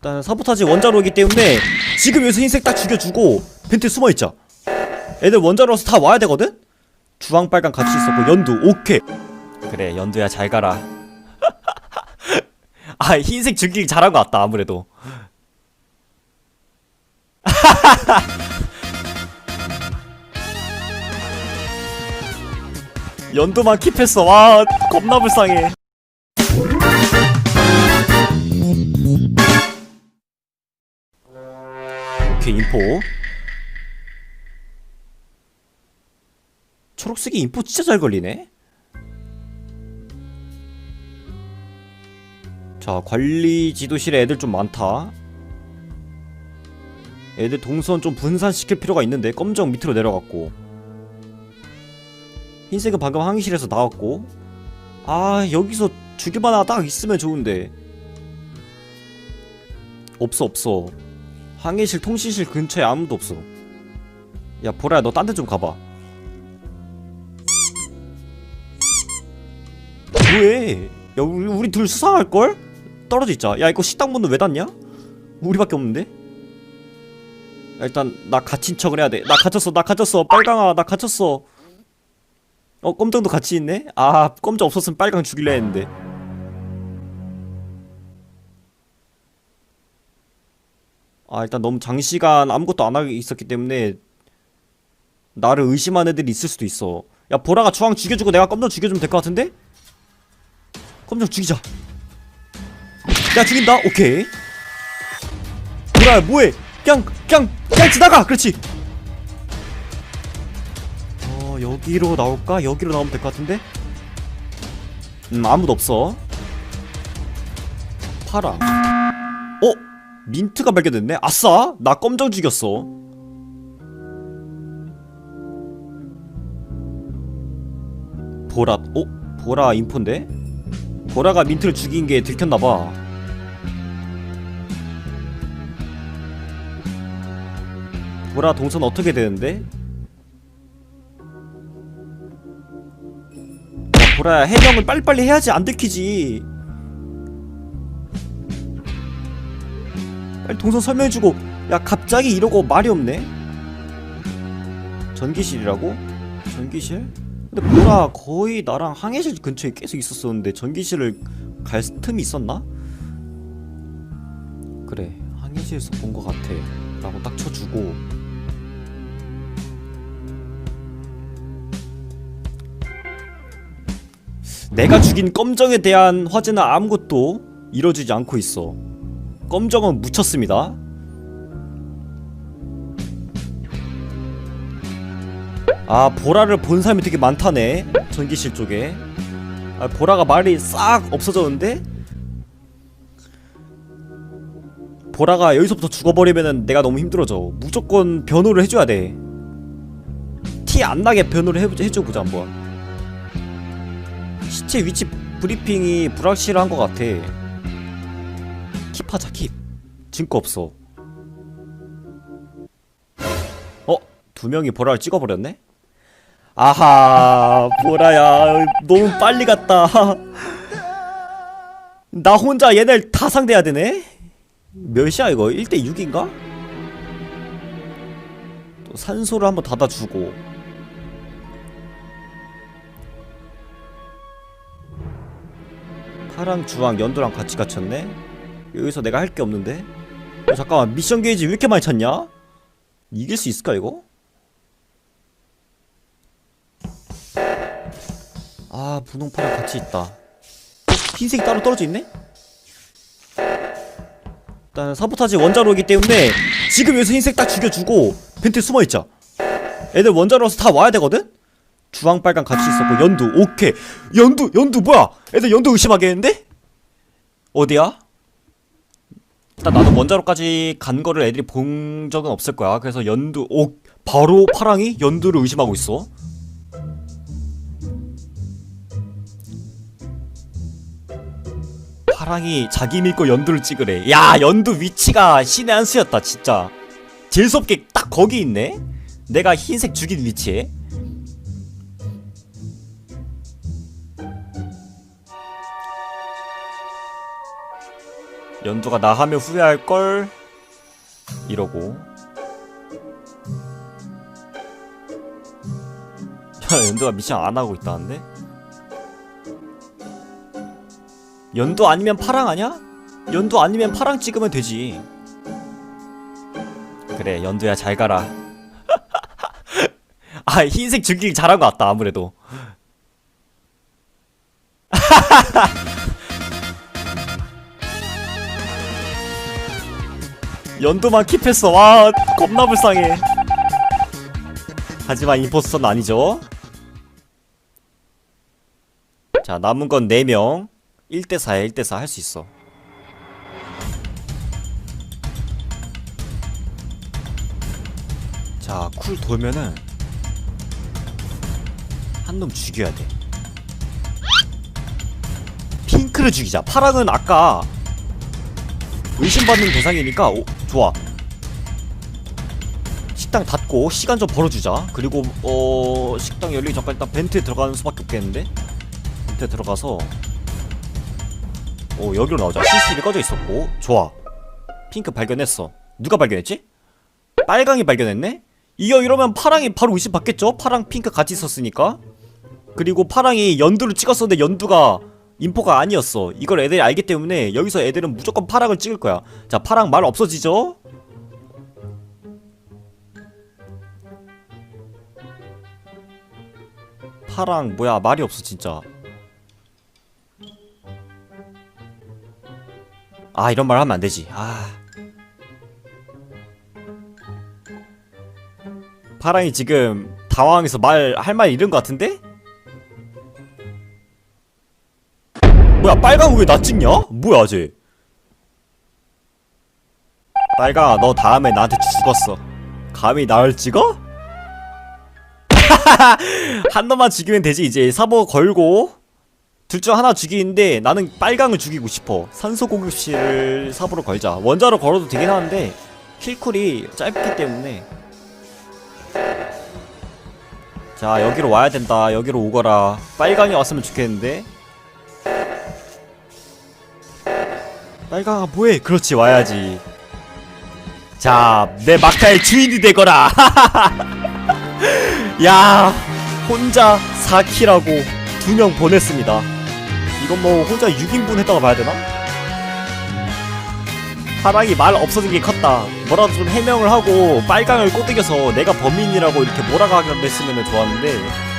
일단 사보타지 원자로이기 때문에 지금 여기서 흰색 딱 죽여주고 벤트 숨어있자 애들 원자로서 다 와야 되거든? 주황 빨강 같이 있었고 연두 오케이. 그래 연두야 잘 가라. 아 흰색 죽이기 잘한 것 같다 아무래도. 연두만 킵했어. 와 겁나 불쌍해 오케이 인포. 초록색이 인포 진짜 잘 걸리네. 자 관리 지도실에 애들 좀 많다. 애들 동선 좀 분산시킬 필요가 있는데 검정 밑으로 내려갔고. 흰색은 방금 항의실에서 나왔고. 아 여기서 주기만 하나 딱 있으면 좋은데. 없어 없어 항해실 통신실 근처에 아무도 없어 야 보라야 너 딴 데 좀 가봐 뭐해 야 우리, 우리 둘 수상할걸? 떨어져 있자 야 이거 식당 문은 왜 닫냐? 우리밖에 없는데? 야, 일단 나 갇힌 척을 해야 돼나 갇혔어 나 갇혔어 빨강아 나 갇혔어 어 껌정도 같이 있네? 아 껌정 없었으면 빨강 죽일래 했는데 아 일단 너무 장시간 아무것도 안 하고 있었기 때문에 나를 의심하는 애들이 있을 수도 있어 야 보라가 주황 죽여주고 내가 껌정 죽여주면 될 것 같은데? 껌정 죽이자 야 죽인다 오케이 보라야 뭐해 그냥 그냥 그냥 지나가 그렇지 어 여기로 나올까? 여기로 나오면 될 것 같은데? 음 아무도 없어 파랑 어? 민트가 발견됐네? 아싸! 나 껌정 죽였어 보라 어? 보라 인포인데? 보라가 민트를 죽인 게 들켰나봐 보라 동선 어떻게 되는데? 야 보라야 해명을 빨리빨리 해야지 안 들키지 빨리 동선 설명해주고 야 갑자기 이러고 말이 없네 전기실이라고? 전기실? 근데 보라 거의 나랑 항해실 근처에 계속 있었었는데 전기실을 갈 틈이 있었나? 그래 항해실에서 본 것 같아 라고 딱 쳐주고 내가 죽인 껌정에 대한 화제는 아무것도 이뤄지지 않고 있어 껌정은 묻혔습니다. 아 보라를 본 사람이 되게 많다네 전기실 쪽에. 아 보라가 말이 싹 없어졌는데? 보라가 여기서부터 죽어버리면은 내가 너무 힘들어져. 무조건 변호를 해줘야 돼 티 안 나게 변호를 해, 해줘 보자 한번. 시체 위치 브리핑이 불확실한 것 같아 킵하자 킵. 증거 없어. 어? 두 명이 보라를 찍어버렸네? 아하 보라야 너무 빨리 갔다. 나 혼자 얘네를 다 상대해야 되네? 몇이야 이거? 1대 6인가? 또 산소를 한번 닫아주고. 파랑 주황 연두랑 같이 갇혔네 여기서 내가 할 게 없는데 어, 잠깐만 미션 게이지 왜 이렇게 많이 찼냐? 이길 수 있을까 이거? 아 분홍파랑 같이 있다 어? 흰색이 따로 떨어져 있네? 일단 사보타지 원자로이기 때문에 지금 여기서 흰색 딱 죽여주고 벤트 숨어있자 애들 원자로서 다 와야 되거든? 주황 빨강 같이 있었고 연두 오케이 연두 연두 뭐야 애들 연두 의심하겠는데? 어디야? 일단 나도 원자로까지 간 거를 애들이 본 적은 없을 거야. 그래서 연두 오 바로 파랑이 연두를 의심하고 있어. 파랑이 자기 믿고 연두를 찍으래. 야 연두 위치가 신의 한 수였다 진짜. 재수없게 딱 거기 있네? 내가 흰색 죽인 위치에 연두가 나 하면 후회할걸 이러고 야 연두가 미션 안 하고 있다는데? 연두 아니면 파랑 아냐? 연두 아니면 파랑 찍으면 되지 그래 연두야 잘 가라 아 흰색 죽이기 잘한 것 같다 아무래도 연두만 킵했어 와 겁나 불쌍해. 하지만 임포스터는 아니죠. 자 남은 건 4명. 1대4야 1대4 할 수 있어. 자 쿨 돌면은 한 놈 죽여야 돼. 핑크를 죽이자. 파랑은 아까 의심받는 대상이니까 오, 좋아. 식당 닫고 시간 좀 벌어주자. 그리고 어 식당 열리기 전까지 일단 벤트에 들어가는 수밖에 없겠는데? 벤트에 들어가서 오 여기로 나오자. CCTV 꺼져 있었고. 좋아. 핑크 발견했어. 누가 발견했지? 빨강이 발견했네? 이거 이러면 파랑이 바로 의심 받겠죠? 파랑 핑크 같이 있었으니까. 그리고 파랑이 연두를 찍었었는데 연두가 인포가 아니었어. 이걸 애들이 알기 때문에 여기서 애들은 무조건 파랑을 찍을 거야. 자, 파랑 말 없어지죠? 파랑 뭐야 말이 없어 진짜. 아 이런 말 하면 안 되지. 아. 파랑이 지금 당황해서 말 할 말 잃은 것 같은데? 뭐야 빨강 왜 나 찍냐? 뭐야 쟤 빨강아 너 다음에 나한테 죽었어. 감히 나를 찍어? 한 놈만 죽이면 되지 이제. 사보 걸고. 둘 중 하나 죽이는데 나는 빨강을 죽이고 싶어. 산소 공급실 사보로 걸자. 원자로 걸어도 되긴 하는데 킬쿨이 짧기 때문에. 자 여기로 와야 된다. 여기로 오거라. 빨강이 왔으면 좋겠는데 빨강아 뭐해? 그렇지 와야지. 자 내 막타의 주인이 되거라. 야 혼자 4킬하고 두 명 보냈습니다. 이건 뭐 혼자 6인분 했다고 봐야 되나? 파랑이 말 없어진 게 컸다. 뭐라도 좀 해명을 하고 빨강을 꼬드겨서 내가 범인이라고 이렇게 몰아가게 했으면 좋았는데